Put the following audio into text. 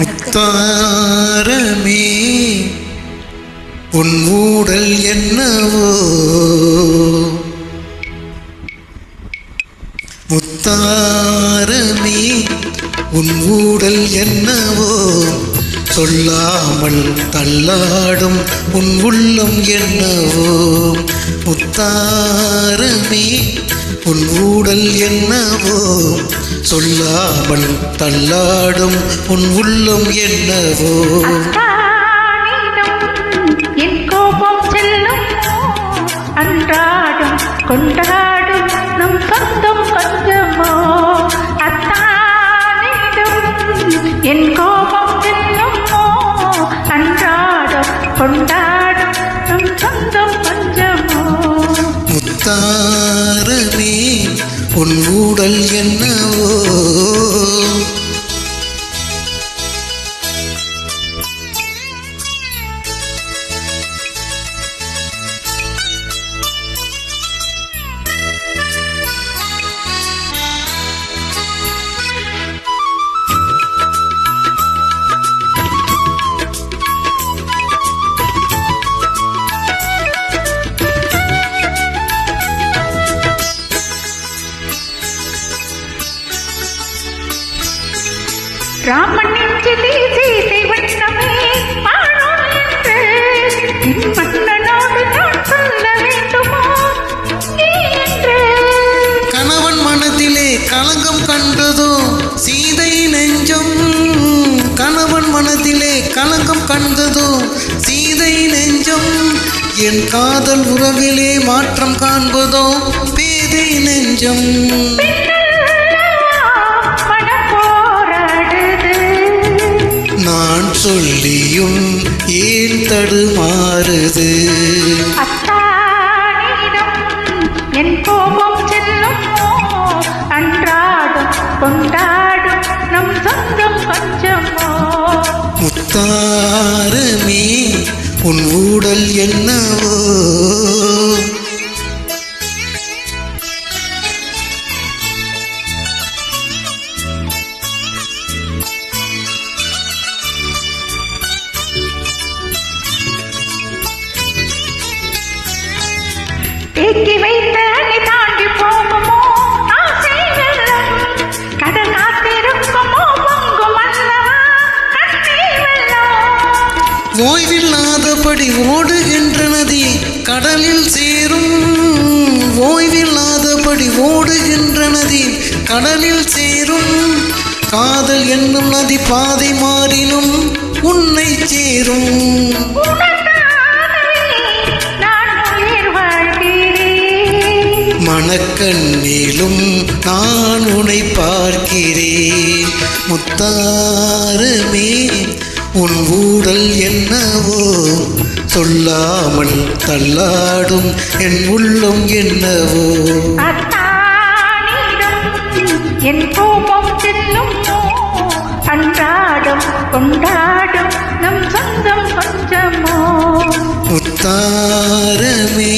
முத்தாரமே உன் ஊடல் என்னவோ? முத்தாரமே உன் ஊடல் என்னவோ? சொல்லாமல் தள்ளாடும் உன் உள்ளம் என்னவோ? முத்தாரமே உன் ஊடல் என்னவோ? சொல்லாமல் தள்ளாடும் உன் உள்ளம் என்னவோ? உன் ஊடல் என்னவோ ராமன் நெஞ்சிலே சீதை வண்ணமே ஆணோம் என்று என் மன்னனோடு நான் சொல்ல வேண்டுமோ? கணவன் மனதிலே கலங்கம் கண்டதோ சீதை நெஞ்சம். கணவன் மனதிலே கலங்கம் கண்டதோ சீதை நெஞ்சம். என் காதல் உறவிலே மாற்றம் காண்பதோ பேதை நெஞ்சம். தடுமாறுது. அத்தானிடம் என் கோபம் செல்லும்? அன்றாடம் கொண்டாடும் நம் சொந்தம் கொஞ்சமோ முத்தாரமே உன் ஊடல் என்னவோ? தேக்கி வைத்த அணை தாண்டி போகுமோ? ஆசை வெள்ளம் கடல் காத்திருக்குமோ? பொங்கும் அல்லவா கண்ணீர் வெள்ளம் ஓய்வில்லாதபடி ஓடுகின்ற நதி கடலில் சேரும். ஓய்வில்லாதபடி ஓடுகின்ற நதி கடலில் சேரும். காதல் என்னும் நதி பாதை மாறினும் உன்னை சேரும். மணக்கண்ணிலும் நான் உன்னை பார்க்கிறேன். முத்தாரமே உன் ஊடல் என்னவோ? சொல்லாமல் தள்ளாடும் என் உள்ளம் என்னவோ? என் கோபம் செல்லும் அன்றாடம் கொண்டாடும் நம் சொந்தம் கொஞ்சமோ? முத்தாரமே